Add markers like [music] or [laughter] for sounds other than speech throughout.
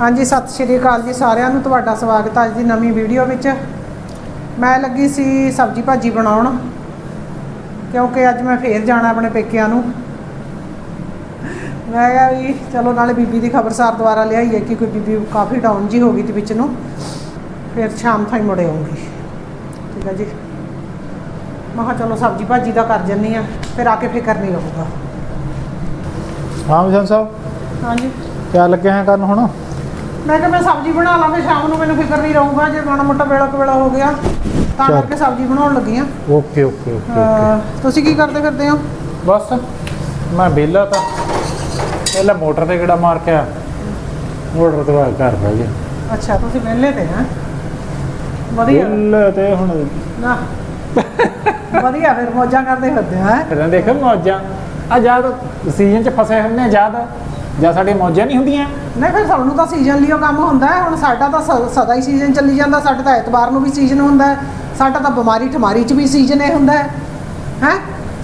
ਹਾਂਜੀ ਸਤਿ ਸ਼੍ਰੀ ਅਕਾਲ ਜੀ ਸਾਰਿਆਂ ਨੂੰ ਤੁਹਾਡਾ ਸਵਾਗਤ ਹੈ ਅੱਜ ਦੀ ਨਵੀਂ ਵੀਡੀਓ ਵਿੱਚ। ਮੈਂ ਲੱਗੀ ਸੀ ਸਬਜੀ ਭਾਜੀ ਬਣਾਉਣ ਕਿਉਂਕਿ ਅੱਜ ਮੈਂ ਫੇਰ ਜਾਣਾ ਆਪਣੇ ਪੇਕਿਆਂ ਨੂੰ। ਮੈਂ ਕਿਹਾ ਵੀ ਚਲੋ ਨਾਲੇ ਬੀਬੀ ਦੀ ਖਬਰਸਾਰ ਦੁਆਰਾ ਲਿਆਈਏ ਕਿ ਕੋਈ ਬੀਬੀ ਕਾਫੀ ਡਾਊਨ ਜੀ ਹੋ ਗਈ ਤੇ ਵਿੱਚ ਨੂੰ। ਫਿਰ ਸ਼ਾਮ ਤਾਈਂ ਮੁੜੇ ਆਉਂਗੀ ਠੀਕ ਹੈ ਜੀ। ਮੈਂ ਕਿਹਾ ਚਲੋ ਸਬਜੀ ਭਾਜੀ ਦਾ ਕਰ ਜੰਨੀ ਆ ਫਿਰ ਆ ਕੇ ਫਿਕਰ ਨਹੀਂ ਰਹੂਗਾ। ਹਾਂ ਮਿਸ਼ਨ ਸਾਹਿਬ ਹਾਂਜੀ। ਲੱਗੇ ਹੈ ਕਰਨ ਹੁਣ? ਮੈਂ ਕਿਹਾ ਮੈਂ ਸਬਜ਼ੀ ਬਣਾ ਲਾਂ ਸ਼ਾਮ ਨੂੰ ਮੈਨੂੰ ਫਿਕਰ ਨਹੀਂ ਰਹੂਗਾ ਜੇ ਮਾੜਾ ਮੋਟਾ ਵੇਲਾ ਕਵੇਲਾ ਹੋ ਗਿਆ। ਤਾਂ ਚੱਲ। ਕਰਕੇ ਸਬਜ਼ੀ ਬਣਾਉਣ ਲੱਗੀ ਆ। ਓਕੇ ਓਕੇ ਓਕੇ ਤੁਸੀਂ ਕੀ ਕਰਦੇ ਫਿਰਦੇ ਹੋ ਬਸ ਮੈਂ ਵਿਹਲਾ ਤਾਂ। ਪਹਿਲਾਂ ਮੋਟਰ ਤੇ ਕਿਹੜਾ ਮਾਰ ਕੇ ਆ। ਮੋਟਰ ਤੋਂ ਬਾਅਦ ਘਰ ਬਹਿ ਗਿਆ ਅੱਛਾ ਤੁਸੀਂ ਵਿਹਲੇ ਤੇ ਹੈ ਵਧੀਆ। ਵਿਹਲਾ ਤੇ ਹੁਣ। ਨਾ। ਵਧੀਆ ਫਿਰ ਮੌਜਾਂ ਕਰਦੇ ਫਿਰਦੇ ਹੈ? ਫਿਰ ਦੇਖ ਮੌਜਾਂ। ਆ ਜਦ ਸੀਜ਼ਨ ਚ ਫਸੇ ਹੁੰਦੇ ਆ ਜਦ ਜਾਂ ਸਾਡੀ ਮੌਜਾਂ ਨਹੀਂ ਹੁੰਦੀਆਂ? ਨਹੀਂ ਫਿਰ ਸਾਨੂੰ ਤਾਂ ਸੀਜ਼ਨ ਲਈ ਉਹ ਕੰਮ ਹੁੰਦਾ ਹੈ। ਹੁਣ ਸਾਡਾ ਤਾਂ ਸ- ਸਦਾ ਹੀ ਸੀਜ਼ਨ ਚੱਲੀ ਜਾਂਦਾ। ਸਾਡੇ ਤਾਂ ਐਤਵਾਰ ਨੂੰ ਵੀ ਸੀਜ਼ਨ ਹੁੰਦਾ ਹੈ। ਸਾਡਾ ਤਾਂ ਬਿਮਾਰੀ ਠਮਾਰੀ 'ਚ ਵੀ ਸੀਜ਼ਨ ਇਹ ਹੁੰਦਾ ਹੈ। ਹੈ?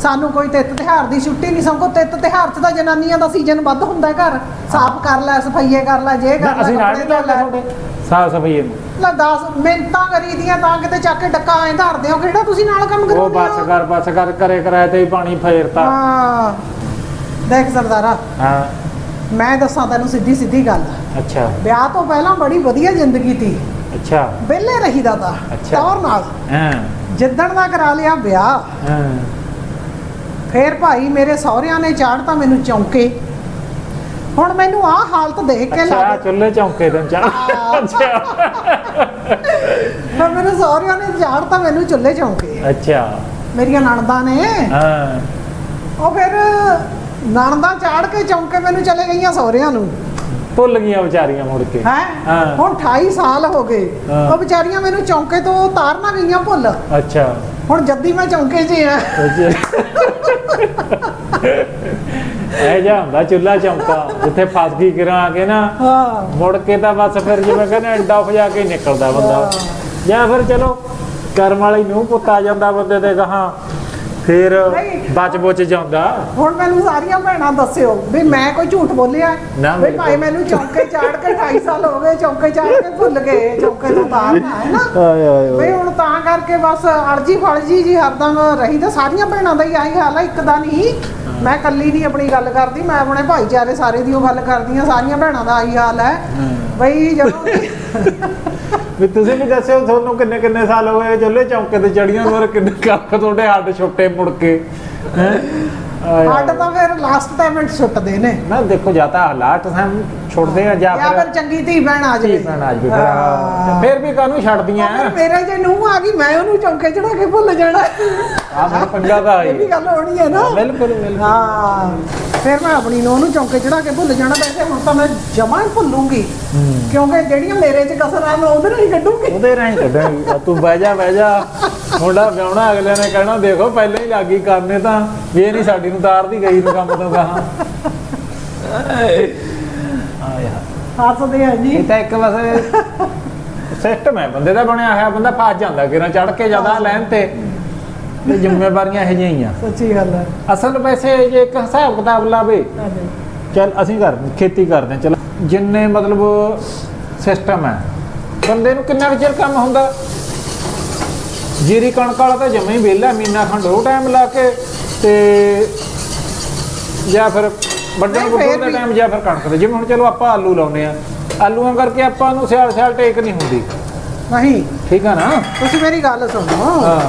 ਸਾਨੂੰ ਕੋਈ ਤਿੱਤ ਤਿਹਾਰ ਦੀ ਛੁੱਟੀ ਨਹੀਂ। ਸਭ ਕੋ ਤਿੱਤ ਤਿਹਾਰ 'ਚ ਤਾਂ ਜਨਾਨੀਆਂ ਦਾ ਸੀਜ਼ਨ ਵੱਧ ਹੁੰਦਾ ਹੈ ਘਰ। ਸਾਫ਼ ਕਰ ਲੈ ਸਫਾਈਏ ਕਰ ਲੈ ਜੇ ਕਰ ਲੈ ਅਸੀਂ ਨਾਲ ਕੱਪੜੇ ਨਹੀਂ ਧੋ ਲੈ। ਤੁਹਾਡੇ। ਸਾਫ਼ ਸਫ਼ਾਈ ਲੈ 10 ਮਿੰਟਾਂ ਕਰੀਦੀਆਂ ਤਾਂ ਕਿਤੇ ਚੱਕ ਕੇ ਡੱਕਾ ਐਂ ਧਰਦੇ ਹੋ। ਕਿਹੜਾ ਤੁਸੀਂ ਨਾਲ ਕੰਮ ਉਹ ਕਰਾਉਂਦੇ ਬੱਸ ਕਰ ਬੱਸ ਕਰ ਕਰੇ ਕਰਾਏ ਤੇ ਹੀ ਪਾਣੀ ਫੇਰਤਾ। ਹਾਂ। ਦੇਖ ਸਰਦਾਰਾ। ਹਾਂ। ਮੈਂ ਦੱਸਾਂ ਤੈਨੂੰ ਸਿੱਧੀ ਸਿੱਧੀ ਗੱਲ। ਅੱਛਾ। ਵਿਆਹ ਤੋਂ ਪਹਿਲਾਂ ਬੜੀ ਵਧੀਆ ਜ਼ਿੰਦਗੀ ਸੀ ਅੱਛਾ। ਵਿਹਲੇ ਰਹੀਦਾ ਤਾਂ ਅੱਛਾ। ਟੌਰ ਨਾਲ। ਹਾਂ। ਜਿੱਦਣ ਦਾ ਕਰਾ ਲਿਆ ਵਿਆਹ ਹਾਂ। ਫੇਰ ਭਾਈ ਮੇਰੇ ਸਹੁਰਿਆਂ ਨੇ ਚਾੜਤਾ ਮੈਨੂੰ ਚੌਂਕੇ। ਹੁਣ ਮੈਨੂੰ ਆਹ ਹਾਲਤ ਦੇਖ ਕੇ ਅੱਛਾ ਲੱਗ ਚੁੱਲ੍ਹੇ ਚੌਂਕੇ ਤੇ ਚਾ ਅੱਛਾ। ਫਿਰ ਮੇਰੇ ਸਹੁਰਿਆਂ ਨੇ ਚਾੜਤਾ ਮੈਨੂੰ ਚੁੱਲ੍ਹੇ ਚੌਂਕੇ। ਅੱਛਾ। ਮੇਰੀਆਂ ਨਣਦਾਂ ਨੇ। ਹਾਂ। ਉਹ ਫਿਰ ਨਣਦਾਂ ਚਾੜ ਕੇ ਚੌਂਕੇ ਮੈਨੂੰ ਚਲੇ ਗਈਆਂ ਸਹੁਰਿਆਂ ਨੂੰ। ਭੁੱਲ ਗਈਆਂ ਵਿਚਾਰੀਆਂ ਮੁੜ ਕੇ। ਹੈ? ਹਾਂ। ਹੁਣ 28 ਸਾਲ ਹੋ ਗਏ। ਹਾਂ। ਉਹ ਵਿਚਾਰੀਆਂ ਮੈਨੂੰ ਚੌਂਕੇ ਤੋਂ ਉਤਾਰਨਾ ਗਈਆਂ ਭੁੱਲ। ਅੱਛਾ। ਹੁਣ ਜੱਦੀ ਮੈਂ ਚੌਂਕੇ 'ਚ ਆ। ਇਹ ਜਾ ਹੁੰਦਾ ਚੁੱਲ੍ਹਾ ਚੌਂਕਾ। ਜਿੱਥੇ ਫਸ ਗਈ ਕਿਰਾਂ ਆ ਕੇ ਨਾ। ਹਾਂ। ਮੁੜ ਕੇ ਤਾਂ ਬਸ ਫਿਰ ਜਿਵੇਂ ਕਹਿੰਦੇ ਅੱਡਾ ਫਜਾ ਕੇ ਹੀ ਨਿਕਲਦਾ ਬੰਦਾ। ਜਾਂ ਫਿਰ ਚਲੋ ਕਰਮ ਵਾਲੀ ਨੂੰ ਪੁੱਤ ਆ ਜਾਂਦਾ ਬੰਦੇ ਦੇ ਗਾਹਾਂ। ਫਿਰ ਨਹੀਂ। ਬਚ ਬੁੱਚ ਜਾਂਦਾ। ਹੁਣ ਮੈਨੂੰ ਸਾਰੀਆਂ ਭੈਣਾਂ ਦੱਸਿਓ ਵੀ ਮੈਂ ਕੋਈ ਝੂਠ ਬੋਲਿਆ? ਨਾ, ਵੀ ਬਿਲਕੁਲ। ਭਾਈ ਮੈਨੂੰ ਚੌਂਕੇ ਚਾੜ ਕੇ 28 ਸਾਲ ਹੋ ਗਏ ਚੌਂਕੇ ਚਾੜ ਕੇ ਭੁੱਲ ਗਏ ਚੌਂਕੇ ਤੋਂ ਉਤਾਰਨਾ ਹੈ ਨਾ। ਆਏ ਆਏ ਵੀ ਹੁਣ ਤਾਂ ਕਰਕੇ ਬਸ ਅਰਜੀ ਫਲਜੀ ਜੀ ਹਰਦਮ ਰਹੀ ਤਾਂ ਸਾਰੀਆਂ ਭੈਣਾਂ ਦਾ ਹੀ ਆਹੀ ਹਾਲ ਹੈ ਇੱਕ ਦਾ ਨਹੀਂ। ਮੈਂ ਇਕੱਲੀ ਨਹੀਂ ਆਪਣੀ ਗੱਲ ਕਰਦੀ ਮੈਂ ਆਪਣੇ ਭਾਈਚਾਰੇ ਸਾਰੇ ਦੀ ਉਹ ਗੱਲ ਕਰਦੀ ਹਾਂ ਸਾਰੀਆਂ ਭੈਣਾਂ ਦਾ ਆਹੀ ਹਾਲ ਹੈ। ਬਈ ਜਦੋਂ ਵੀ ਤੁਸੀਂ ਵੀ ਦੱਸਿਓ ਤੁਹਾਨੂੰ ਕਿੰਨੇ ਕਿੰਨੇ ਸਾਲ ਹੋ ਗਏ ਚੁੱਲ੍ਹੇ ਚੌਂਕੇ ਤੇ ਚੜੀਆਂ ਹੋਰ ਕਿੰਨੇ ਕੱਖ ਤੁਹਾਡੇ ਹੱਡ ਛੁੱਟੇ ਮੁੜ ਕੇ ਹੱਡ। ਤਾਂ ਫਿਰ ਲਾਸਟ ਟਾਈਮ ਛੁੱਟਦੇ ਨੇ। ਨਾ ਦੇਖੋ ਜਾਂ ਤਾਂ ਹਾਲਾਤ ਸਾਨੂੰ ਛੁੱਟਦੇ ਆ ਜਾਂ ਜਾਂ ਫਿਰ ਫਿਰ ਚੰਗੀ ਧੀ ਭੈਣ ਆ ਜਾਵੇ। ਭੈਣ ਅੱਜ ਵੀ ਫਿਰ ਹਾਂ। ਫਿਰ ਵੀ ਕਾਹਨੂੰ ਛੱਡਦੀਆਂ? ਮੇਰੇ ਜੇ ਨੂੰ ਆ ਗਈ ਮੈਂ ਉਹਨੂੰ ਚੌਂਕੇ ਚੜਾ ਕੇ ਭੁੱਲ ਜਾਣਾ। ਆ ਫਿਰ ਪੰਗਾ ਤਾਂ ਇਹ ਵੀ ਆਈ ਗੱਲ ਹੋਣੀ ਹੈ ਨਾ। ਬਿਲਕੁਲ ਬਿਲਕੁਲ। ਹਾਂ ਫਿਰ ਮੈਂ ਆਪਣੀ ਨੂੰਹ ਨੂੰ ਚੌਂਕੇ ਚੜਾ ਕੇ ਭੁੱਲ ਜਾਣਾ। ਵੈਸੇ ਹੁਣ ਤਾਂ ਮੈਂ ਜਮਾਂ ਹੀ ਭੁੱਲੂੰਗੀ। ਕਿਉਂਕਿ ਜਿਹੜੀਆਂ ਮੇਰੇ 'ਚ ਕਸਰਾਂ ਮੈਂ ਉਹਦੇ ਨਾਲ ਹੀ ਕੱਢੂੰਗੀ। ਉਹਦੇ ਰਾਹੀਂ ਕੱਢਾਂਗੀ। ਆ ਤੂੰ ਬਹਿ ਜਾ ਬਹਿ ਜਾ। ਮੁੰਡਾ ਵਿਆਹਣਾ ਅਗਲਿਆਂ ਨੇ ਕਹਿਣਾ ਦੇਖੋ ਪਹਿਲਾਂ ਹੀ ਲੱਗੀ ਕਰਨੇ ਤਾਂ। ਵੀ ਇਹ ਨਹੀਂ ਸਾਡੀ ਨੂੰ ਤਾਰਦੀ ਗਈ ਨੂੰ ਕੰਮ ਤੋਂ ਗਾਹਾਂ। ਆ ਯਾਰ ਹੱਸਦੇ ਆ ਜੀ। ਇਹ ਤਾਂ ਇੱਕ ਵਸੇ ਸਿਸਟਮ ਹੈ। ਬੰਦੇ ਦਾ ਬਣਿਆ ਹੋਇਆ ਬੰਦਾ ਫਸ ਜਾਂਦਾ ਕਿਰਾਂ ਚੜ ਕੇ ਜਾਂਦਾ। ਲੈਣ ਤੇ ਤੇ ਜ਼ਿੰਮੇਵਾਰੀਆਂ ਇਹ ਜਿਹੀਆਂ ਹੀ ਆ। ਸੱਚੀ ਗੱਲ ਹੈ ਅਸਲ ਵੈਸੇ ਜੇ ਇੱਕ ਹਿਸਾਬ ਕਿਤਾਬ ਲਾਵੇ ਚੱਲ ਅਸੀਂ ਘਰ ਖੇਤੀ ਕਰਦੇ ਹਾਂ ਚਲ ਜਿੰਨੇ ਮਤਲਬ ਸਿਸਟਮ ਹੈ ਬੰਦੇ ਨੂੰ ਕਿੰਨਾ ਕੁ ਚਿਰ ਕੰਮ ਹੁੰਦਾ? ਜੀਰੀ ਕਣਕ ਵਾਲਾ ਤਾਂ ਜਮੇ ਹੀ ਵਿਹਲਾ ਮਹੀਨਾ ਖੰਡ ਉਹ ਟਾਈਮ ਲਾ ਕੇ ਤੇ ਜਾਂ ਫਿਰ ਵੱਡੇ ਨਹੀਂ, ਗੁੱਡੂ ਫਿਰ ਦਾ ਟਾਈਮ ਜਾਂ ਫਿਰ ਕਣਕ ਦੇ। ਜਿਵੇਂ ਹੁਣ ਚਲੋ ਆਪਾਂ ਆਲੂ ਲਾਉਨੇ ਆ ਆਲੂਆਂ ਕਰਕੇ ਆਪਾਂ ਨੂੰ ਸਿਆਲ ਸਿਆਲ ਟੇਕ ਨਹੀਂ ਹੁੰਦੀ। ਨਹੀਂ। ਠੀਕ ਆ ਨਾ? ਤੁਸੀਂ ਮੇਰੀ ਗੱਲ ਸੁਣੋ। ਹਾਂ।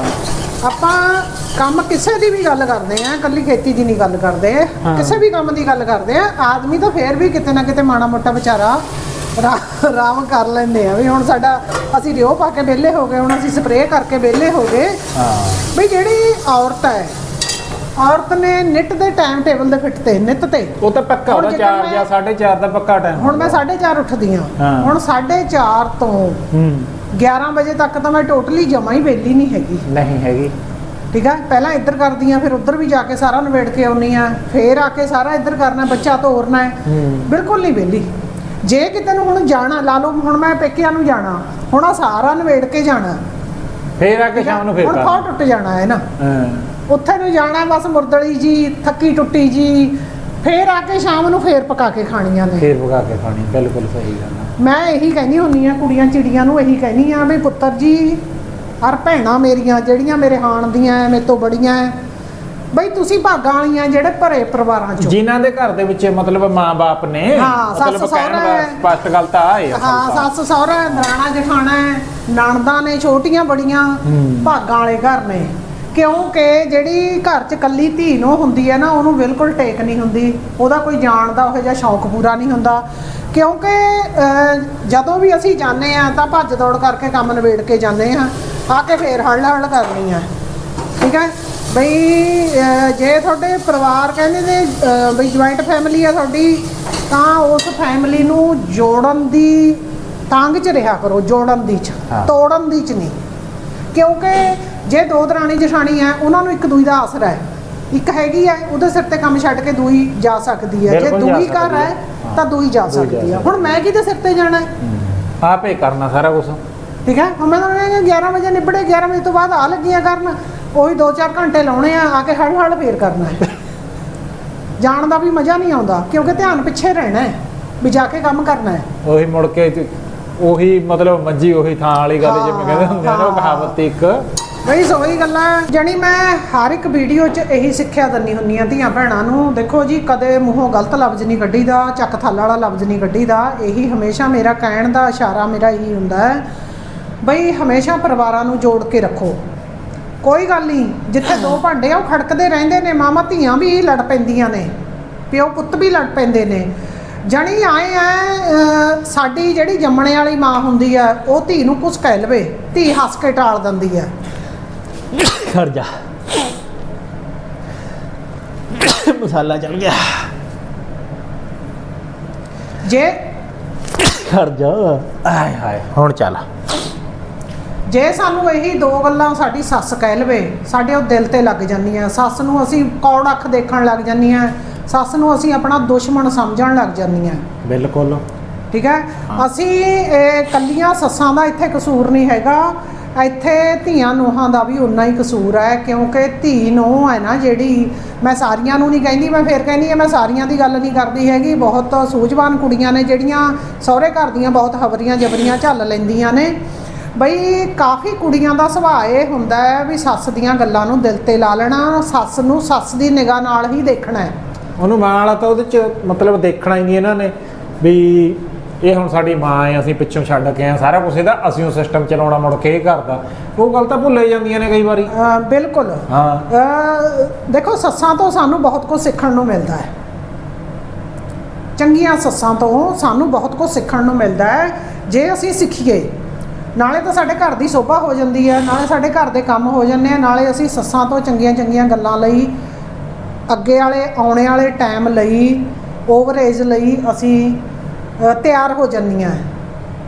ਆਪਾਂ ਕੰਮ ਕਿਸੇ ਦੀ ਵੀ ਗੱਲ ਕਰਦੇ ਆ ਕੱਲੀ ਖੇਤੀ ਦੀ ਨਹੀਂ ਗੱਲ ਕਰਦੇ। ਕਿਸੇ ਵੀ ਕੰਮ ਦੀ ਗੱਲ ਕਰਦੇ ਆ ਆਦਮੀ ਤਾਂ ਫੇਰ ਵੀ ਕਿਤੇ ਨਾ ਕਿਤੇ ਮਾੜਾ ਮੋਟਾ ਵਿਚਾਰਾ ਰਾ- ਆਰਾਮ ਕਰ ਲੈਂਦੇ ਆ। ਵੀ ਹੁਣ ਸਾਡਾ ਅਸੀਂ ਰਿਓ ਪਾ ਕੇ ਵਿਹਲੇ ਹੋ ਗਏ ਹੁਣ ਅਸੀਂ ਸਪਰੇਅ ਕਰਕੇ ਵਿਹਲੇ ਹੋ ਗਏ। ਹਾਂ। ਵੀ ਜਿਹੜੀ ਔਰਤ ਹੈ ਔਰਤ ਨੇ ਨਿੱਟ ਦੇ ਟਾਈਮ ਟੇਬਲ ਦੇ ਫਿੱਟ ਤੇ ਨਿੱਤ ਤੇ। ਉਹ ਤਾਂ ਪੱਕਾ ਹੁਣ ਉਹਦਾ ਜਿੱਦਾਂ 4 ਮੈਂ- ਜਾਂ 4.5 ਦਾ ਪੱਕਾ ਟਾਈਮ ਹੁਣ ਮੈਂ 4:30 ਉੱਠਦੀ ਆ ਹਾਂ। ਹੁਣ 4:30 ਤੋਂ ਹੂੰ। 11 ਵਜੇ ਤੱਕ ਤਾਂ ਮੈਂ ਟੋਟਲੀ ਜਮਾ ਹੀ ਵਿਹਲੀ ਨਹੀਂ ਹੈਗੀ। ਨਹੀਂ ਹੈਗੀ। ਠੀਕ ਹੈ ਪਹਿਲਾਂ ਇੱਧਰ ਕਰਦੀ ਆ ਫਿਰ ਉੱਧਰ ਵੀ ਜਾ ਕੇ ਸਾਰਾ ਨਿਬੇੜ ਕੇ ਆਉਣੀ ਆ ਫੇਰ ਆ ਕੇ ਸਾਰਾ ਇੱਧਰ ਕਰਨਾ ਬੱਚਾ ਤੋਰਨਾ ਹੈ। ਹੂੰ। ਬਿਲਕੁਲ ਨਹੀਂ ਵਿਹਲੀ। ਜੇ ਕਿਤੇ ਨੂੰ ਹੁਣ ਜਾਣਾ ਲਾ ਲਓ ਹੁਣ ਮੈਂ ਪੇਕਿਆਂ ਨੂੰ ਜਾਣਾ ਹੁਣ ਆ ਸਾਰਾ ਨਿਬੇੜ ਕੇ ਜਾਣਾ। ਫੇਰ ਆ ਕੇ ਸ਼ਾਮ ਨੂੰ ਫੇਰ ਹੁਣ ਕਰ। ਟੁੱਟ ਜਾਣਾ ਹੈ ਨਾ। ਹਾਂ। ਉੱਥੇ ਨੂੰ ਜਾਣਾ ਬਸ ਮੁਰਦਲੀ ਜੀ ਥੱਕੀ ਟੁੱਟੀ ਜੀ ਫੇਰ ਆ ਕੇ ਸ਼ਾਮ ਨੂੰ ਫੇਰ ਪਕਾ ਕੇ ਖਾਣੀਆਂ ਨੇ। ਫੇਰ ਪਕਾ ਕੇ ਖਾਣੀ ਬਿਲਕੁਲ ਸਹੀ ਗੱਲ ਆ। ਮੈਂ ਇਹੀ ਕਹਿੰਦੀ ਹੁੰਨੀ ਆ ਕੁੜੀਆਂ ਚਿੜੀਆਂ ਨੂੰ ਇਹੀ ਕਹਿੰਦੀ ਆ ਵੀ ਪੁੱਤਰ ਜੀ ਔਰ ਭੈਣਾਂ ਮੇਰੀਆਂ ਜਿਹੜੀਆਂ ਮੇਰੇ ਹਾਣ ਦੀਆਂ ਐ, ਮੇਰੇ ਤੋਂ ਬੜੀਆਂ ਐ, ਬਈ ਤੁਸੀਂ ਭਾਗਾਂ ਵਾਲੀਆਂ ਜਿਹੜੇ ਭਰੇ ਪਰਿਵਾਰਾਂ ਚੋਂ। ਜਿਨ੍ਹਾਂ ਦੇ ਘਰ ਦੇ ਵਿੱਚ ਮਤਲਬ ਮਾਂ-ਬਾਪ ਨੇ ਹਾਂ, ਸੱਸ ਮਤਲਬ ਕਹਿਣ ਸਹੁਰਾ ਦਾ ਹੈ। ਸਪਸ਼ਟ ਗੱਲ ਤਾਂ ਆ ਹੈ ਹਾਂ ਸੱਸ ਸਹੁਰਾ ਦਰਾਣਾ ਜਠਾਣਾ ਹੈ, ਨਣਦਾਂ ਨੇ ਛੋਟੀਆਂ ਬੜੀਆਂ। ਭਾਗਾਂ ਵਾਲੇ ਘਰ ਨੇ। ਕਿਉਂਕਿ ਜਿਹੜੀ ਘਰ 'ਚ ਕੱਲੀ ਧੀ ਨੂੰ ਹੁੰਦੀ ਹੈ ਨਾ ਉਹਨੂੰ ਬਿਲਕੁਲ ਟੇਕ ਨਹੀਂ ਹੁੰਦੀ। ਉਹਦਾ ਕੋਈ ਜਾਣ ਦਾ ਉਹੋ ਜਿਹਾ ਸ਼ੌਂਕ ਪੂਰਾ ਨਹੀਂ ਹੁੰਦਾ। ਕਿਉਂਕਿ ਜਦੋਂ ਵੀ ਅਸੀਂ ਜਾਂਦੇ ਆ ਤਾਂ ਭੱਜ ਦੌੜ ਕਰਕੇ ਕੰਮ ਨਿਬੇੜ ਕੇ ਜਾਂਦੇ ਆ ਆ ਕੇ ਫੇਰ ਹੜ ਹੜ ਕਰਨੀ ਆ। ਠੀਕ ਹੈ? ਬਈ ਜੇ ਤੁਹਾਡੇ ਪਰਿਵਾਰ ਕਹਿੰਦੇ ਨੇ ਬਈ ਜੁਆਇੰਟ ਫੈਮਿਲੀ ਆ ਤੁਹਾਡੀ ਤਾਂ ਉਸ ਫੈਮਿਲੀ ਨੂੰ ਜੋੜਨ ਦੀ ਤੰਗ 'ਚ ਰਿਹਾ ਕਰੋ ਜੋੜਨ ਦੀ 'ਚ। ਤੋੜਨ ਦੀ 'ਚ ਨਹੀਂ। ਕਿਉਂਕਿ ਜੇ ਦੋ ਦਰਾਣੀ ਜਠਾਣੀ ਹੈ ਉਹਨਾਂ ਨੂੰ ਇੱਕ ਦੂਈ ਦਾ ਆਸਰਾ ਹੈ। ਇੱਕ ਹੈਗੀ ਹੈ ਉਹਦੇ ਸਿਰ ਤੇ ਕੰਮ ਛੱਡ ਕੇ ਦੂਈ ਜਾ ਸਕਦੀ ਹੈ। ਜੇ ਬਿਲਕੁਲ ਜਾ ਦੂਈ ਘਰ ਸਕਦੀ ਹੈ। ਹੈ। ਤਾਂ ਦੂਈ ਜਾ ਸਕਦੀ ਹੈ। ਹੁਣ ਮੈਂ ਕਿਹਦੇ ਸਿਰ ਤੇ ਜਾਣਾ ਹੈ? ਆਪੇ ਕਰਨਾ ਸਾਰਾ ਕੁਝ ਠੀਕ ਹੈ? ਹੁਣ ਮੈਂ ਤਾਂ ਕਹਿੰਦਾ 11 ਵਜੇ ਨਿਬੜੇ 11 ਵਜੇ ਤੋਂ ਬਾਅਦ ਆ ਲੱਗੀਆਂ ਕਰਨ। ਉਹੀ 2-4 ਘੰਟੇ ਲਾਉਣੇ ਆ ਆ ਕੇ ਹੜ ਹੜ ਫੇਰ ਕਰਨਾ ਹੈ। [laughs] ਜਾਣ ਦਾ ਵੀ ਮਜ਼ਾ ਨਹੀਂ ਆਉਂਦਾ ਕਿਉਂਕਿ ਧਿਆਨ ਪਿੱਛੇ ਰਹਿਣਾ ਹੈ ਵੀ ਜਾ ਕੇ ਕੰਮ ਕਰਨਾ ਹੈ। ਉਹੀ ਮੁੜ ਕੇ ਤੇ ਉਹੀ ਮਤਲਬ ਮੰਜੀ ਉਹੀ ਥਾਂ ਵਾਲੀ ਗੱਲ ਜਿਵੇਂ ਕਹਿੰਦੇ ਹੁੰਦੇ ਆ ਨਾ ਉਹ। ਕਹਾਵਤ ਇੱਕ ਬਈ ਸੋਹੀ ਗੱਲਾਂ ਜਣੀ ਮੈਂ ਹਰ ਇੱਕ ਵੀਡੀਓ 'ਚ ਇਹੀ ਸਿੱਖਿਆ ਦਿੰਨੀ ਹੁੰਨੀ ਆ ਧੀਆਂ ਭੈਣਾਂ ਨੂੰ। ਦੇਖੋ ਜੀ, ਕਦੇ ਮੂੰਹੋਂ ਗਲਤ ਲਫ਼ਜ਼ ਨਹੀਂ ਕੱਢੀਦਾ, ਚੱਕ ਥੱਲ ਵਾਲਾ ਲਫ਼ਜ਼ ਨਹੀਂ ਕੱਢੀਦਾ। ਇਹੀ ਹਮੇਸ਼ਾ ਮੇਰਾ ਕਹਿਣ ਦਾ ਇਸ਼ਾਰਾ ਮੇਰਾ ਇਹੀ ਹੁੰਦਾ ਹੈ। ਬਈ ਹਮੇਸ਼ਾ ਪਰਿਵਾਰਾਂ ਨੂੰ ਜੋੜ ਕੇ ਰੱਖੋ। ਕੋਈ ਗੱਲ ਨਹੀਂ, ਜਿੱਥੇ ਦੋ ਭਾਂਡੇ ਆ, ਉਹ ਖੜਕਦੇ ਰਹਿੰਦੇ ਨੇ। ਮਾਮਾ ਧੀਆਂ ਵੀ ਲੜ ਪੈਂਦੀਆਂ ਨੇ। ਪਿਓ ਪੁੱਤ ਵੀ ਲੜ ਪੈਂਦੇ ਨੇ। ਜਣੀ ਆਏ ਆ ਸਾਡੀ ਜਿਹੜੀ ਜੰਮਣੇ ਵਾਲੀ ਮਾਂ ਹੁੰਦੀ ਆ ਉਹ ਧੀ ਨੂੰ ਕੁਝ ਕਹਿ ਲਵੇ। ਧੀ ਹੱਸ ਕੇ ਟਾਲ ਦਿੰਦੀ ਆ ਖੜ ਜਾ। ਮਸਾਲਾ ਚੜ ਗਿਆ। ਜੇ ਖੜ ਜਾ। ਆਏ ਹਾਏ ਹੁਣ ਚੱਲ। ਜੇ ਸਾਨੂੰ ਇਹੀ ਦੋ ਗੱਲਾਂ ਸਾਡੀ ਸੱਸ ਕਹਿ ਲਵੇ ਸਾਡੇ ਉਹ ਦਿਲ ਤੇ ਲੱਗ ਜਾਂਦੀਆਂ। ਸੱਸ ਨੂੰ ਅਸੀਂ ਕੌੜ ਅੱਖ ਦੇਖਣ ਲੱਗ ਜਾਂਦੀਆਂ। ਸੱਸ ਨੂੰ ਅਸੀਂ ਆਪਣਾ ਦੁਸ਼ਮਣ ਸਮਝਣ ਲੱਗ ਜਾਂਦੀਆਂ। ਬਿਲਕੁਲ। ਠੀਕ ਹੈ? ਅਸੀਂ ਇਹ ਕੱਲੀਆਂ ਸੱਸਾਂ ਦਾ ਇੱਥੇ ਕਸੂਰ ਨਹੀਂ ਹੈਗਾ। ਇੱਥੇ ਧੀਆਂ ਨੂੰਹਾਂ ਦਾ ਵੀ ਉਨਾ ਹੀ ਕਸੂਰ ਹੈ, ਕਿਉਂਕਿ ਧੀ ਨੂੰ ਹੈ ਨਾ ਜਿਹੜੀ, ਮੈਂ ਸਾਰੀਆਂ ਨੂੰ ਨਹੀਂ ਕਹਿੰਦੀ, ਮੈਂ ਫੇਰ ਕਹਿੰਦੀ ਹਾਂ, ਮੈਂ ਸਾਰੀਆਂ ਦੀ ਗੱਲ ਨਹੀਂ ਕਰਦੀ ਹੈਗੀ, ਬਹੁਤ ਸੂਝਵਾਨ ਕੁੜੀਆਂ ਨੇ ਜਿਹੜੀਆਂ ਸਹੁਰੇ ਘਰ ਦੀਆਂ ਬਹੁਤ ਹਵਰੀਆਂ ਜਬਰੀਆਂ ਝੱਲ ਲੈਂਦੀਆਂ ਨੇ। ਬਈ ਕਾਫੀ ਕੁੜੀਆਂ ਦਾ ਸੁਭਾਅ ਇਹ ਹੁੰਦਾ ਹੈ ਵੀ ਸੱਸ ਦੀਆਂ ਗੱਲਾਂ ਨੂੰ ਦਿਲ ਤੇ ਲਾ ਲੈਣਾ, ਸੱਸ ਨੂੰ ਸੱਸ ਦੀ ਨਿਗਾਹ ਨਾਲ ਹੀ ਦੇਖਣਾ ਹੈ। ਉਹਨੂੰ ਮਾਂ ਵਾਲਾ ਤਾਂ ਉਹਦੇ ਚ ਮਤਲਬ ਦੇਖਣਾ ਹੀ ਨਹੀਂ ਇਹਨਾਂ ਨੇ, ਵੀ ਇਹ ਹੁਣ ਸਾਡੀ ਮਾਂ ਹੈ ਅਸੀਂ ਪਿੱਛੋਂ ਛੱਡ ਕੇ ਆ ਸਾਰਾ ਕੁਝ ਇਹਦਾ ਅਸੀਂ ਉਹ ਸਿਸਟਮ ਚਲਾਉਣਾ ਮੁੜ ਕੇ ਇਹ ਕਰਦਾ। ਉਹ ਗੱਲ ਤਾਂ ਭੁੱਲੇ ਜਾਂਦੀਆਂ ਨੇ ਕਈ ਵਾਰੀ। ਬਿਲਕੁਲ। ਹਾਂ। ਦੇਖੋ ਸੱਸਾਂ ਤੋਂ ਸਾਨੂੰ ਬਹੁਤ ਕੁਝ ਸਿੱਖਣ ਨੂੰ ਮਿਲਦਾ ਹੈ। ਚੰਗੀਆਂ ਸੱਸਾਂ ਤੋਂ ਸਾਨੂੰ ਬਹੁਤ ਕੁਝ ਸਿੱਖਣ ਨੂੰ ਮਿਲਦਾ ਹੈ। ਜੇ ਅਸੀਂ ਸਿੱਖੀਏ ਨਾਲੇ ਤਾਂ ਸਾਡੇ ਘਰ ਦੀ ਸੋਭਾ ਹੋ ਜਾਂਦੀ ਹੈ ਨਾਲੇ ਸਾਡੇ ਘਰ ਦੇ ਕੰਮ ਹੋ ਜਾਂਦੇ ਆ ਨਾਲੇ ਅਸੀਂ ਸੱਸਾਂ ਤੋਂ ਚੰਗੀਆਂ ਚੰਗੀਆਂ ਗੱਲਾਂ ਲਈ ਅੱਗੇ ਵਾਲੇ ਆਉਣੇ ਵਾਲੇ ਟਾਈਮ ਲਈ ਓਵਰੇਜ ਲਈ ਅਸੀਂ ਤਿਆਰ ਹੋ ਜਾਂਦੀਆਂ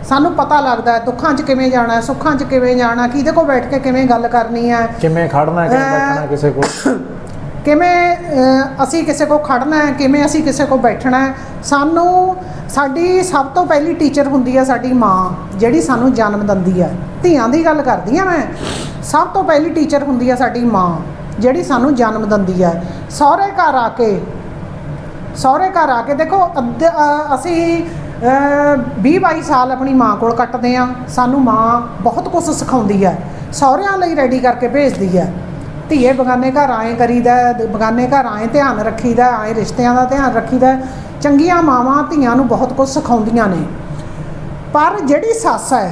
ਸਾਨੂੰ ਪਤਾ ਲੱਗਦਾ ਹੈ ਦੁੱਖਾਂ 'ਚ ਕਿਵੇਂ ਜਾਣਾ ਹੈ ਸੁੱਖਾਂ 'ਚ ਕਿਵੇਂ ਜਾਣਾ ਕਿਹਦੇ ਕੋਲ ਬੈਠ ਕੇ ਕਿਵੇਂ ਗੱਲ ਕਰਨੀ ਹੈ। ਕਿਵੇਂ ਖੜਨਾ ਕਿਵੇਂ ਅਹ ਬੈਠਣਾ ਕਿਸੇ ਕੋਲ? ਕਿਵੇਂ ਅਸੀਂ ਕਿਸੇ ਕੋ ਖੜਨਾ ਹੈ ਕਿਵੇਂ ਅਸੀਂ ਕਿਸੇ ਕੋ ਬੈਠਣਾ ਹੈ। ਸਾਨੂੰ ਸਾਡੀ ਸਭ ਤੋਂ ਪਹਿਲੀ ਟੀਚਰ ਹੁੰਦੀ ਹੈ ਸਾਡੀ ਮਾਂ ਜਿਹੜੀ ਸਾਨੂੰ ਜਨਮ ਦਿੰਦੀ ਹੈ। ਧੀਆਂ ਦੀ ਗੱਲ ਕਰਦੀ ਹਾਂ ਮੈਂ। ਸਭ ਤੋਂ ਪਹਿਲੀ ਟੀਚਰ ਹੁੰਦੀ ਹੈ ਸਾਡੀ ਮਾਂ ਜਿਹੜੀ ਸਾਨੂੰ ਜਨਮ ਦਿੰਦੀ ਹੈ। ਸਹੁਰੇ ਘਰ ਆ ਕੇ ਸਹੁਰੇ ਘਰ ਆ ਕੇ ਦੇਖੋ ਅੱਧ- ਅਸੀਂ 20 22 ਸਾਲ ਆਪਣੀ ਮਾਂ ਕੋਲ ਕੱਟਦੇ ਆ ਸਾਨੂੰ ਮਾਂ ਬਹੁਤ ਕੁਝ ਸਿਖਾਉਂਦੀ ਹੈ। ਸਹੁਰਿਆਂ ਲਈ ਰੈਡੀ ਕਰਕੇ ਭੇਜਦੀ ਹੈ। ਧੀਏ ਬਗਾਨੇ ਘਰ ਆਏ ਕਰੀਦਾ ਹੈ, ਬਗਾਨੇ ਘਰ ਆਏ ਧਿਆਨ ਰੱਖੀਦਾ ਹੈ, ਆਏ ਰਿਸ਼ਤਿਆਂ ਦਾ ਧਿਆਨ ਰੱਖੀਦਾ ਚੰਗੀਆਂ ਮਾਵਾਂ ਧੀਆਂ ਨੂੰ ਬਹੁਤ ਕੁਝ ਸਿਖਾਉਂਦੀਆਂ ਨੇ। ਪਰ ਜਿਹੜੀ ਸੱਸ ਹੈ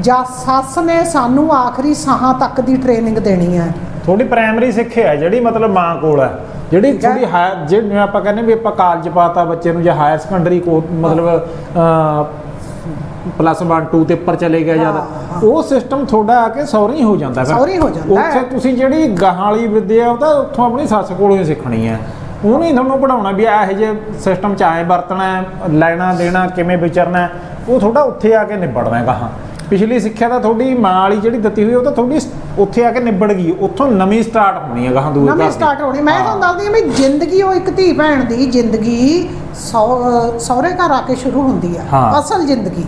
ਜਾਂ ਸੱਸ ਨੇ ਸਾਨੂੰ ਆਖਰੀ ਸਾਹਾਂ ਤੱਕ ਦੀ ਟ੍ਰੇਨਿੰਗ ਦੇਣੀ ਹੈ। ਥੋੜੀ ਪ੍ਰਾਇਮਰੀ ਸਿੱਖਿਆ ਜਿਹੜੀ ਮਤਲਬ ਮਾਂ ਕੋਲ ਹੈ। ਜਿਹੜੀ। ਥੋੜੀ ਹਾਇਰ ਜਿਵੇਂ ਆਪਾਂ ਕਹਿੰਦੇ ਵੀ ਆਪਾਂ ਕਾਲਜ ਪਾਤਾ ਬੱਚੇ ਨੂੰ ਜਾਂ ਹਾਇਰ ਸੈਕੰਡਰੀ ਕੋ ਮਤਲਬ ਪਲੱਸ 1 2 ਤੇ ਉੱਪਰ ਚਲੇ ਗਿਆ ਹਾਂ। ਉਹ ਸਿਸਟਮ ਥੋੜਾ ਆ ਕੇ ਸੌਰੀ ਹੋ ਜਾਂਦਾ ਫਿਰ ਸਹੁਰੀ ਹੋ ਜਾਂਦਾ। ਉੱਥੇ ਤੁਸੀਂ ਜਿਹੜੀ ਗਾਹਾਂ ਵਾਲੀ ਵਿਦਿਆ ਉਹ ਤਾਂ ਉੱਥੋਂ ਆਪਣੀ ਸੱਸ ਕੋਲੋਂ ਹੀ ਸਿੱਖਣੀ ਹੈ ਉਹਨੇ ਤੁਹਾਨੂੰ ਪੜਾਉਣਾ ਵੀ ਇਹੋ ਜਿਹੇ ਸਿਸਟਮ ਚ ਆਏ ਵਰਤਣਾ ਲੈਣਾ ਦੇਣਾ ਕਿਵੇਂ ਵਿਚਰਨਾ ਉਹ ਥੋੜਾ ਉੱਥੇ ਆ ਕੇ ਨਿਬੜਨਾ ਹੈ ਗਾਹਾਂ ਪਿਛਲੀ ਸਿੱਖਿਆ ਤਾਂ ਤੁਹਾਡੀ ਮਾਂ ਵਾਲੀ ਜਿਹੜੀ ਦਿੱਤੀ ਹੋਈ ਉਹ ਤਾਂ ਤੁਹਾਡੀ ਉੱਥੇ ਆ ਕੇ ਨਿਬੜ ਗਈ ਉੱਥੋਂ ਨਵੀਂ ਸਟਾਰਟ ਹੋਣੀ ਹੈ ਗਾਹਾਂ ਦੂਏ ਘਰ ਨਵੀਂ। ਸਟਾਰਟ ਹੋਣੀ ਮੈਂ। ਤੁਹਾਨੂੰ ਦੱਸਦੀ ਹਾਂ ਵੀ ਜ਼ਿੰਦਗੀ ਉਹ ਇੱਕ ਧੀ ਭੈਣ ਦੀ ਜ਼ਿੰਦਗੀ ਸਹੁ- ਸਹੁਰੇ ਘਰ ਆ ਕੇ ਸ਼ੁਰੂ ਹੁੰਦੀ ਆ ਹਾਂ। ਅਸਲ ਜ਼ਿੰਦਗੀ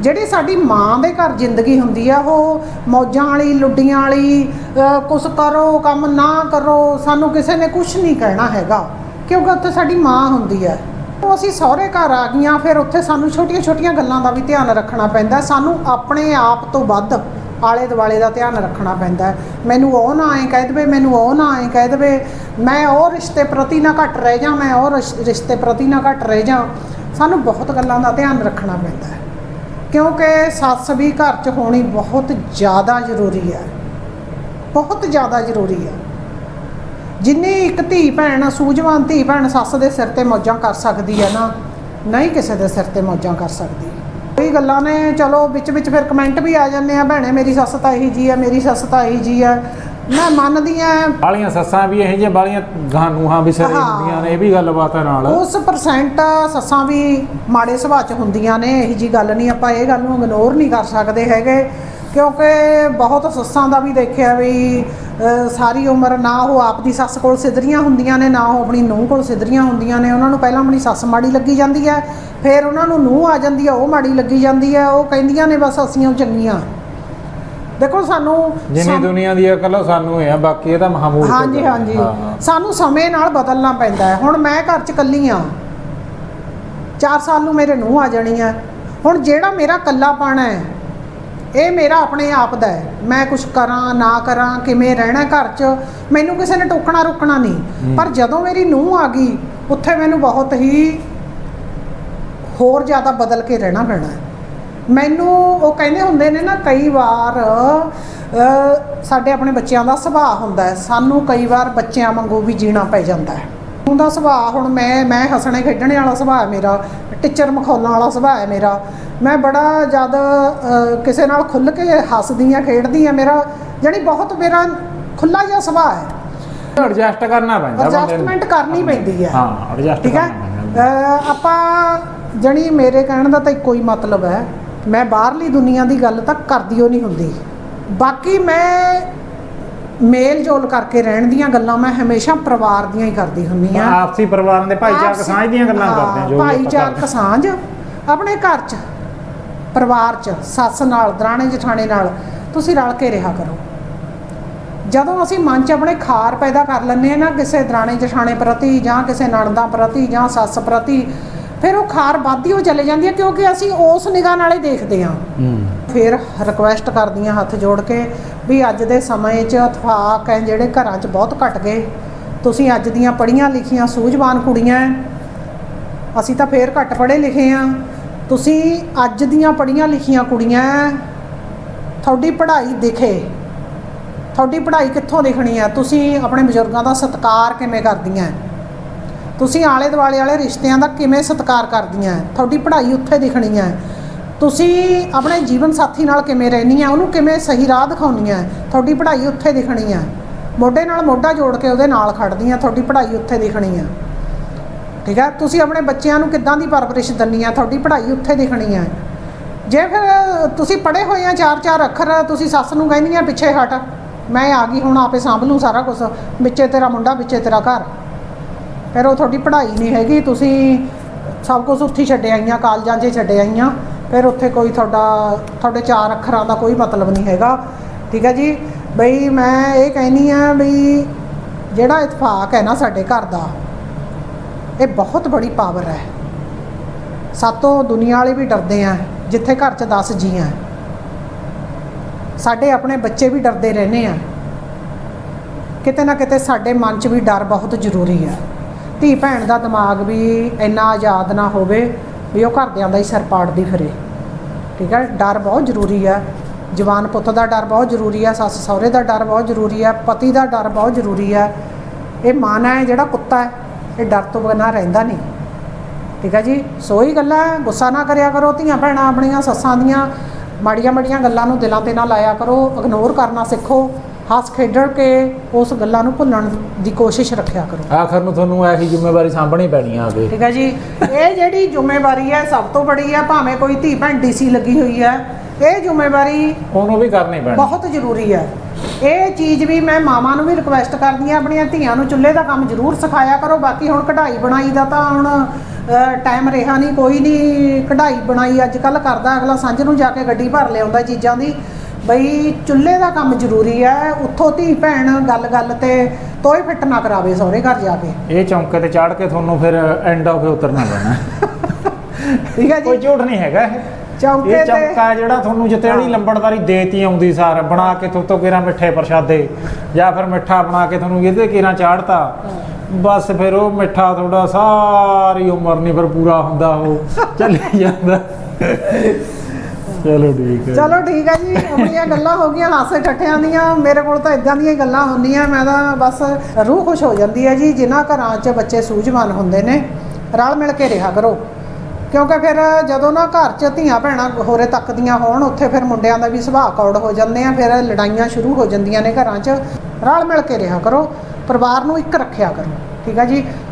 ਜਿਹੜੀ ਸਾਡੀ ਮਾਂ ਦੇ ਘਰ ਜ਼ਿੰਦਗੀ ਹੁੰਦੀ ਆ ਉਹ ਮੌਜਾਂ ਵਾਲੀ ਲੁੱਡੀਆਂ ਵਾਲੀ ਕੁਛ ਕਰੋ ਕੰਮ ਨਾ ਕਰੋ ਸਾਨੂੰ ਕਿਸੇ ਨੇ ਕੁਝ ਨਹੀਂ ਕਹਿਣਾ ਹੈਗਾ ਕਿਉਂਕਿ ਉੱਥੇ ਸਾਡੀ ਮਾਂ ਹੁੰਦੀ ਹੈ ਉਹ ਅਸੀਂ ਸਹੁਰੇ ਘਰ ਆ ਗਈਆਂ, ਫਿਰ ਉੱਥੇ ਸਾਨੂੰ ਛੋਟੀਆਂ-ਛੋਟੀਆਂ ਗੱਲਾਂ ਦਾ ਵੀ ਧਿਆਨ ਰੱਖਣਾ ਪੈਂਦਾ ਸਾਨੂੰ ਆਪਣੇ ਆਪ ਤੋਂ ਵੱਧ ਆਲੇ ਦੁਆਲੇ ਦਾ ਧਿਆਨ ਰੱਖਣਾ ਪੈਂਦਾ ਮੈਨੂੰ ਉਹ ਨਾ ਐਂ ਕਹਿ ਦੇਵੇ, ਮੈਨੂੰ ਉਹ ਨਾ ਐਂ ਕਹਿ ਦੇਵੇ, ਮੈਂ ਉਹ ਰਿਸ਼ਤੇ ਪ੍ਰਤੀ ਨਾ ਘੱਟ ਰਹਿ ਜਾ, ਮੈਂ ਉਹ ਰਿਸ਼- ਰਿਸ਼ਤੇ ਪ੍ਰਤੀ ਨਾ ਘੱਟ ਰਹਿ ਜਾ, ਸਾਨੂੰ ਬਹੁਤ ਗੱਲਾਂ ਦਾ ਧਿਆਨ ਰੱਖਣਾ ਪੈਂਦਾ ਕਿਉਂਕਿ ਸੱਸ ਵੀ ਘਰ 'ਚ ਹੋਣੀ ਬਹੁਤ ਜ਼ਿਆਦਾ ਜ਼ਰੂਰੀ ਹੈ। ਬਹੁਤ ਜ਼ਿਆਦਾ ਜ਼ਰੂਰੀ ਹੈ। ਜਿੰਨੀ ਇੱਕ ਧੀ ਭੈਣ ਸੂਝਵਾਨ ਧੀ ਭੈਣ ਸੱਸ ਦੇ ਸਿਰ ਤੇ ਮੌਜਾਂ ਕਰ ਸਕਦੀ ਹੈ ਨਾ ਨਹੀਂ ਕਿਸੇ ਦੇ ਸਿਰ ਤੇ ਮੌਜਾਂ ਕਰ ਸਕਦੀ। ਕਈ ਗੱਲਾਂ ਨੇ ਚਲੋ ਵਿੱਚ ਵਿੱਚ ਫਿਰ ਕਮੈਂਟ ਵੀ ਆ ਜਾਂਦੇ ਆ ਭੈਣੇ ਮੇਰੀ ਸੱਸ ਤਾਂ ਇਹੀ ਜੀ ਆ ਮੇਰੀ ਸੱਸ ਤਾਂ ਇਹੀ ਜੀ ਆ। ਮੈਂ ਮੰਨਦੀ ਆ। ਬਾਲੀਆਂ ਸੱਸਾਂ ਵੀ ਇਹੋ ਜਿਹੀਆਂ ਬਾਲੀਆਂ ਗਾਨੂਹਾਂ ਵੀ ਸਾਰੇ। ਹੁੰਦੀਆਂ ਨੇ ਇਹ ਵੀ ਗੱਲਬਾਤ ਹੈ ਨਾਲ। ਉਸ ਪਰਸੈਂਟ ਸੱਸਾਂ ਵੀ ਮਾੜੇ ਸੁਭਾਅ ਚ ਹੁੰਦੀਆਂ ਨੇ ਇਹੀ ਜੀ ਗੱਲ ਨਹੀਂ ਆਪਾਂ ਇਹ ਗੱਲ ਨੂੰ ਇਗਨੋਰ ਨਹੀਂ ਕਰ ਸਕਦੇ ਹੈਗੇ। ਕਿਉਂਕਿ ਬਹੁਤ ਸੱਸਾਂ ਦਾ ਵੀ ਦੇਖਿਆ ਵੀ ਸਾਰੀ ਉਮਰ ਨਾ ਉਹ ਆਪ ਦੀ ਸੱਸ ਕੋਲ ਸਿੱਧਰੀਆਂ ਹੁੰਦੀਆਂ ਨੇ ਨਾ ਉਹ ਆਪਣੀ ਨੂੰਹ ਕੋਲ ਸਿੱਧਰੀਆਂ ਹੁੰਦੀਆਂ ਨੇ। ਉਹਨਾਂ ਨੂੰ ਪਹਿਲਾਂ ਆਪਣੀ ਸੱਸ ਮਾੜੀ ਲੱਗੀ ਜਾਂਦੀ ਹੈ ਫਿਰ ਉਹਨਾਂ ਨੂੰ ਨੂੰਹ ਆ ਜਾਂਦੀ ਹੈ ਉਹ ਮਾੜੀ ਲੱਗੀ ਜਾਂਦੀ ਹੈ। ਉਹ ਕਹਿੰਦੀਆਂ ਨੇ ਬਸ ਅਸੀਂ ਉਹ ਚੰਗੀਆਂ। ਦੇਖੋ ਸਾਨੂੰ ਜਿੰਨੀ ਦੁਨੀਆ ਦੀ ਅਕਲ ਸਾਨੂੰ ਇਹ ਆ ਬਾਕੀ ਇਹ ਤਾਂ ਮਹਾਮੂਲ ਹਾਂਜੀ ਹਾਂਜੀ। ਸਾਨੂੰ ਸਮੇਂ ਨਾਲ ਬਦਲਣਾ ਪੈਂਦਾ ਹੈ। ਹੁਣ ਮੈਂ ਘਰ 'ਚ ਇਕੱਲੀ ਆ 4 ਸਾਲ ਨੂੰ ਮੇਰੇ ਨੂੰਹ ਆ ਜਾਣੀ ਹੈ। ਹੁਣ ਜਿਹੜਾ ਮੇਰਾ ਇਕੱਲਾਪਣ ਹੈ ਇਹ ਮੇਰਾ ਆਪਣੇ ਆਪ ਦਾ ਹੈ। ਮੈਂ ਕੁਝ ਕਰਾਂ ਨਾ ਕਰਾਂ ਕਿਵੇਂ ਰਹਿਣਾ ਘਰ 'ਚ ਮੈਨੂੰ ਕਿਸੇ ਨੇ ਟੋਕਣਾ ਰੋਕਣਾ ਨਹੀਂ। ਪਰ ਜਦੋਂ ਮੇਰੀ ਨੂੰਹ ਆ ਗਈ ਉੱਥੇ ਮੈਨੂੰ ਬਹੁਤ ਹੀ ਹੋਰ ਜ਼ਿਆਦਾ ਬਦਲ ਕੇ ਰਹਿਣਾ ਪੈਣਾ ਮੈਨੂੰ ਉਹ ਕਹਿੰਦੇ ਹੁੰਦੇ ਨੇ ਨਾ ਕਈ ਵਾਰ ਸਾਡੇ ਆਪਣੇ ਬੱਚਿਆਂ ਦਾ ਸੁਭਾਅ ਹੁੰਦਾ ਹੈ। ਸਾਨੂੰ ਕਈ ਵਾਰ ਬੱਚਿਆਂ ਵਾਂਗੂ ਵੀ ਜੀਣਾ ਪੈ ਜਾਂਦਾ ਹੈ। ਉਹਦਾ ਸੁਭਾਅ ਹੁਣ ਮੈਂ ਮੈਂ ਹੱਸਣੇ ਖੇਡਣੇ ਵਾਲਾ ਸੁਭਾਅ ਹੈ ਮੇਰਾ ਟੀਚਰ ਮਖੌਲਾਂ ਵਾਲਾ ਸੁਭਾਅ ਹੈ ਮੇਰਾ। ਮੈਂ ਬੜਾ ਅ, ਕਿਸੇ ਨਾਲ ਖੁੱਲ ਕੇ ਹੱਸਦੀ ਆ ਖੇਡਦੀ ਆ ਮੇਰਾ ਜਾਣੀ ਬਹੁਤ ਮੇਰਾ ਖੁੱਲਾ ਜਿਹਾ ਸੁਭਾਅ ਹੈ। ਐਡਜਸਟ ਕਰਨਾ ਪੈਂਦਾ। ਐਡਜਸਟਮੈਂਟ ਕਰਨੀ ਪੈਂਦੀ ਹੈ। ਹਾਂ ਐਡਜਸਟ ਠੀਕ ਹੈ? ਆਪਾਂ ਜਣੀ ਮੇਰੇ ਕਹਿਣ ਦਾ ਤਾਂ ਇੱਕੋ ਹੀ ਮਤਲਬ ਹੈ ਮੈਂ ਬਾਹਰਲੀ ਦੁਨੀਆ ਦੀ ਗੱਲ ਤਾਂ ਕਰਦੀ ਓ ਨਹੀਂ ਹੁੰਦੀ। ਬਾਕੀ ਮੈਂ ਮੇਲ ਜੋਲ ਕਰਕੇ ਰਹਿਣ ਦੀਆਂ ਗੱਲਾਂ ਮੈਂ ਹਮੇਸ਼ਾ ਪਰਿਵਾਰ ਦੀਆਂ ਹੀ ਕਰਦੀ ਹੁੰਨੀ ਆ। ਆਪਸੀ ਪਰਿਵਾਰਾਂ ਦੇ ਭਾਈਚਾਰਕ ਸਾਂਝ ਦੀਆਂ ਗੱਲਾਂ ਹਾਂ, ਕਰਦੇ ਆ ਜੋ ਭਾਈਚਾਰਕ ਸਾਂਝ ਆਪਣੇ ਘਰ 'ਚ ਪਰਿਵਾਰ 'ਚ ਸੱਸ ਨਾਲ ਦਰਾਣੇ ਜਠਾਣੇ ਨਾਲ ਤੁਸੀਂ ਰਲ ਕੇ ਰਿਹਾ ਕਰੋ। ਜਦੋਂ ਅਸੀਂ ਮਨ 'ਚ ਆਪਣੇ ਖਾਰ ਪੈਦਾ ਕਰ ਲੈਂਦੇ ਆ ਨਾ ਕਿਸੇ ਦਰਾਣੇ ਜਠਾਣੇ ਪ੍ਰਤੀ ਜਾਂ ਕਿਸੇ ਨਣਦਾਂ ਪ੍ਰਤੀ ਜਾਂ ਸੱਸ ਪ੍ਰਤੀ ਫਿਰ ਉਹ ਖਾਰ ਵੱਧਦੀ ਹੋ ਚਲੇ ਜਾਂਦੀ ਹੈ ਕਿਉਂਕਿ ਅਸੀਂ ਉਸ ਨਿਗਾਹ ਨਾਲੇ ਦੇਖਦੇ ਹਾਂ ਹੂੰ ਫਿਰ ਰਿਕੁਐਸਟ ਕਰਦੀ ਹਾਂ ਹੱਥ ਜੋੜ ਕੇ ਵੀ ਅੱਜ ਦੇ ਸਮੇਂ 'ਚ ਇਤਫਾਕ ਹੈ ਜਿਹੜੇ ਘਰਾਂ 'ਚ ਬਹੁਤ ਘਟ ਗਏ ਤੁਸੀਂ ਅੱਜ ਦੀਆਂ ਪੜ੍ਹੀਆਂ ਲਿਖੀਆਂ ਸੂਝਵਾਨ ਕੁੜੀਆਂ ਹੈ। ਅਸੀਂ ਤਾਂ ਫੇਰ ਘੱਟ ਪੜ੍ਹੇ ਲਿਖੇ ਆ ਤੁਸੀਂ ਅੱਜ ਦੀਆਂ ਪੜ੍ਹੀਆਂ ਲਿਖੀਆਂ ਕੁੜੀਆਂ ਹੈ। ਤੁਹਾਡੀ ਪੜ੍ਹਾਈ ਦਿਖੇ ਤੁਹਾਡੀ ਪੜ੍ਹਾਈ ਕਿੱਥੋਂ ਦਿਖਣੀ ਆ ਤੁਸੀਂ ਆਪਣੇ ਬਜ਼ੁਰਗਾਂ ਦਾ ਸਤਿਕਾਰ ਕਿਵੇਂ ਕਰਦੀਆਂ ਹੈ? ਤੁਸੀਂ ਆਲੇ ਦੁਆਲੇ ਵਾਲੇ ਰਿਸ਼ਤਿਆਂ ਦਾ ਕਿਵੇਂ ਸਤਿਕਾਰ ਕਰਦੀਆਂ ਹੈ? ਤੁਹਾਡੀ ਪੜ੍ਹਾਈ ਉੱਥੇ ਦਿਖਣੀ ਹੈ। ਤੁਸੀਂ ਆਪਣੇ ਜੀਵਨ ਸਾਥੀ ਨਾਲ ਕਿਵੇਂ ਰਹਿਣੀ ਹੈ? ਉਹਨੂੰ ਕਿਵੇਂ ਸਹੀ ਰਾਹ ਦਿਖਾਉਣੀ ਹੈ? ਤੁਹਾਡੀ ਪੜ੍ਹਾਈ ਉੱਥੇ ਦਿਖਣੀ ਹੈ। ਮੋਢੇ ਨਾਲ ਮੋਢਾ ਜੋੜ ਕੇ ਉਹਦੇ ਨਾਲ ਖੜਦੀਆਂ ਤੁਹਾਡੀ ਪੜ੍ਹਾਈ ਉੱਥੇ ਦਿਖਣੀ ਹੈ। ਠੀਕ ਹੈ? ਤੁਸੀਂ ਆਪਣੇ ਬੱਚਿਆਂ ਨੂੰ ਕਿੱਦਾਂ ਦੀ ਪਰਵਰਿਸ਼ ਦਿੰਨੀ ਆ ਤੁਹਾਡੀ ਪੜ੍ਹਾਈ ਉੱਥੇ ਦਿਖਣੀ ਹੈ। ਜੇ ਫਿਰ ਤੁਸੀਂ ਪੜ੍ਹੇ ਹੋਏ ਆ ਚਾਰ ਚਾਰ ਅੱਖਰ, ਤੁਸੀਂ ਸੱਸ ਨੂੰ ਕਹਿੰਦੀ ਆ ਪਿੱਛੇ ਹਟ। ਮੈਂ ਆ ਗਈ ਹੁਣ ਆਪੇ ਸੰਭ ਲੂੰ ਸਾਰਾ ਕੁਝ ਵਿੱਚੇ ਤੇਰਾ ਮੁੰਡਾ, ਵਿੱਚੇ ਤੇਰਾ ਘਰ। ਫਿਰ ਉਹ ਤੁਹਾਡੀ ਪੜ੍ਹਾਈ ਨਹੀਂ ਹੈਗੀ, ਤੁਸੀਂ ਸਭ ਕੁਝ ਉੱਥੇ ਹੀ ਛੱਡ ਆਈਆਂ, ਕਾਲਜਾਂ 'ਚ ਛੱਡੇ ਆਈਆਂ। ਫਿਰ ਉੱਥੇ ਕੋਈ ਤੁਹਾਡਾ, ਤੁਹਾਡੇ ਚਾਰ ਅੱਖਰਾਂ ਦਾ ਕੋਈ ਮਤਲਬ ਨਹੀਂ ਹੈਗਾ। ਠੀਕ ਹੈ ਜੀ? ਬਈ ਮੈਂ ਇਹ ਕਹਿਨੀ ਆ ਬਈ ਜਿਹੜਾ ਇਤਫਾਕ ਹੈ ਨਾ ਸਾਡੇ ਘਰ ਦਾ, ਇਹ ਬਹੁਤ ਬੜੀ ਪਾਵਰ ਹੈ। ਸਾਤੋਂ ਦੁਨੀਆ ਵਾਲੇ ਵੀ ਡਰਦੇ ਆ, ਜਿੱਥੇ ਘਰ 'ਚ 10 ਜੀ ਆ। ਸਾਡੇ ਆਪਣੇ ਬੱਚੇ ਵੀ ਡਰਦੇ ਰਹਿੰਦੇ ਆ। ਕਿਤੇ ਨਾ ਕਿਤੇ ਸਾਡੇ ਮਨ 'ਚ ਵੀ ਡਰ ਬਹੁਤ ਜ਼ਰੂਰੀ ਹੈ ਧੀ ਭੈਣ ਦਾ ਦਿਮਾਗ ਵੀ ਇੰਨਾ ਆਜ਼ਾਦ ਨਾ ਹੋਵੇ ਵੀ ਉਹ ਘਰਦਿਆਂ ਦਾ ਹੀ ਸਿਰ ਪਾੜਦੀ ਫਿਰੇ। ਠੀਕ ਹੈ, ਡਰ ਬਹੁਤ ਜ਼ਰੂਰੀ ਹੈ। ਜਵਾਨ ਪੁੱਤ ਦਾ ਡਰ ਬਹੁਤ ਜ਼ਰੂਰੀ ਹੈ, ਸੱਸ ਸਹੁਰੇ ਦਾ ਡਰ ਬਹੁਤ ਜ਼ਰੂਰੀ ਹੈ, ਪਤੀ ਦਾ ਡਰ ਬਹੁਤ ਜ਼ਰੂਰੀ ਹੈ। ਇਹ ਮਨ ਹੈ, ਜਿਹੜਾ ਕੁੱਤਾ ਹੈ, ਇਹ ਡਰ ਤੋਂ ਬਿਨਾਂ ਰਹਿੰਦਾ ਨਹੀਂ। ਠੀਕ ਹੈ ਜੀ, ਸੋ ਹੀ ਗੱਲਾਂ ਗੁੱਸਾ ਨਾ ਕਰਿਆ ਕਰੋ, ਧੀਆਂ ਭੈਣਾਂ ਆਪਣੀਆਂ, ਸੱਸਾਂ ਦੀਆਂ ਮਾੜੀਆਂ ਮਾੜੀਆਂ ਗੱਲਾਂ ਨੂੰ ਦਿਲਾਂ ਤੇ ਨਾ ਲਾਇਆ ਕਰੋ ਇਗਨੋਰ ਕਰਨਾ ਸਿੱਖੋ। ਹੱਸ ਖੇਡਣ ਕੇ ਉਸ ਗੱਲਾਂ ਨੂੰ ਭੁੱਲਣ ਦੀ ਕੋਸ਼ਿਸ਼ ਰੱਖਿਆ ਕਰੋ। ਆਖਰ ਨੂੰ ਤੁਹਾਨੂੰ ਇਹੀ ਜ਼ਿੰਮੇਵਾਰੀ ਸਾਂਭਣੀ ਪੈਣੀ ਆ ਅੱਗੇ ਠੀਕ ਹੈ ਜੀ? ਇਹ ਜਿਹੜੀ ਜ਼ਿੰਮੇਵਾਰੀ ਹੈ ਸਭ ਤੋਂ ਬੜੀ ਹੈ ਭਾਵੇਂ ਕੋਈ ਧੀ ਭੈਣ ਡੀਸੀ ਲੱਗੀ ਹੋਈ ਹੈ। ਇਹ ਜ਼ਿੰਮੇਵਾਰੀ ਉਹਨੂੰ ਵੀ ਕਰਨੀ ਪੈਣੀ। ਬਹੁਤ ਜ਼ਰੂਰੀ ਹੈ। ਇਹ ਚੀਜ਼ ਵੀ ਮੈਂ ਮਾਵਾਂ ਨੂੰ ਵੀ ਰਿਕੁਐਸਟ ਕਰਦੀ ਹਾਂ ਆਪਣੀਆਂ ਧੀਆਂ ਨੂੰ ਚੁੱਲ੍ਹੇ ਦਾ ਕੰਮ ਜ਼ਰੂਰ ਸਿਖਾਇਆ ਕਰੋ। ਬਾਕੀ ਹੁਣ ਕਢਾਈ ਬਣਾਈ ਦਾ ਤਾਂ ਹੁਣ ਟਾਈਮ ਰਿਹਾ ਨਹੀਂ ਕੋਈ ਨਹੀਂ। ਕਢਾਈ ਬਣਾਈ ਅੱਜ ਕੱਲ ਕਰਦਾ ਅਗਲਾ ਸਾਂਝ ਨੂੰ ਜਾ ਕੇ ਗੱਡੀ ਭਰ ਲਿਆਉਂਦਾ ਚੀਜ਼ਾਂ ਦੀ। ਬਈ ਚੁੱਲ੍ਹੇ ਦਾ ਕੰਮ ਜ਼ਰੂਰੀ ਹੈ ਉੱਥੋਂ ਧੀ ਭੈਣ ਗੱਲ ਗੱਲ ਤੇ ਤੋਏ ਫਿੱਟ ਨਾ ਕਰਾਵੇ ਸਹੁਰੇ ਘਰ ਜਾ ਕੇ। ਇਹ ਚੌਂਕੇ ਤੇ ਚੜ ਕੇ ਤੁਹਾਨੂੰ ਫਿਰ ਐਂਡ ਆਫ ਉਤਰਨਾ ਪੈਣਾ ਠੀਕ ਹੈ ਕੋਈ ਜੀ ਝੂਠ ਨਹੀਂ ਹੈਗਾ ਇਹ। ਚੌਂਕੇ ਇਹ ਤੇ ਚੌਂਕਾ ਜਿਹੜਾ ਤੁਹਾਨੂੰ ਜਿੱਤੇ ਜਿਹੜੀ ਲੰਬੜਦਾਰੀ ਦੇਤੀ ਆਉਂਦੀ ਸਾਰ ਬਣਾ ਕੇ ਤੁੱਤੋ ਕਿਰਾਂ ਮਿੱਠੇ ਪ੍ਰਸ਼ਾਦੇ ਜਾਂ ਫਿਰ ਮਿੱਠਾ ਬਣਾ ਕੇ ਤੁਹਾਨੂੰ ਇਹਦੇ ਕਿਰਾਂ ਚਾੜਤਾ। ਬਸ ਫਿਰ ਉਹ ਮਿੱਠਾ ਤੁਹਾਡਾ ਸਾਰੀ ਉਮਰ ਨਹੀਂ ਫਿਰ ਪੂਰਾ ਹੁੰਦਾ ਉਹ। ਚੱਲੀ ਜਾਂਦਾ। ਚਲੋ ਠੀਕ ਹੈ। ਚਲੋ ਠੀਕ ਹੈ ਜੀ ਆਪਣੀਆਂ ਗੱਲਾਂ ਹੋ ਗਈਆਂ, ਹਾਸੇ ਠੱਠਿਆਂ ਦੀਆਂ, ਮੇਰੇ ਕੋਲ ਤਾਂ ਇਦਾਂ ਦੀਆਂ ਗੱਲਾਂ ਹੁੰਦੀਆਂ, ਮੈਂ ਤਾਂ ਬਸ ਰੂਹ ਖੁਸ਼ ਹੋ ਜਾਂਦੀ ਹੈ ਜੀ, ਜਿਨ੍ਹਾਂ ਘਰਾਂ 'ਚ ਬੱਚੇ ਸੂਝਵਾਨ ਹੁੰਦੇ ਨੇ, ਰਲ ਮਿਲ ਕੇ ਰਿਹਾ ਕਰੋ। ਕਿਉਂਕਿ ਫਿਰ ਜਦੋਂ ਨਾ ਘਰ 'ਚ ਧੀਆਂ ਭੈਣਾਂ ਹੋਰੇ ਤੱਕਦੀਆਂ ਹੋਣ, ਉੱਥੇ ਫਿਰ ਮੁੰਡਿਆਂ ਦਾ ਵੀ ਸੁਭਾਅ ਕੌੜ ਹੋ ਜਾਂਦੇ ਆ, ਫਿਰ ਲੜਾਈਆਂ ਸ਼ੁਰੂ ਹੋ ਜਾਂਦੀਆਂ ਨੇ ਘਰਾਂ 'ਚ। ਰਲ ਮਿਲ ਕੇ ਰਿਹਾ ਕਰੋ, ਪਰਿਵਾਰ ਨੂੰ ਇੱਕ ਰੱਖਿਆ ਕਰੋ, ਠੀਕ ਹੈ ਜੀ?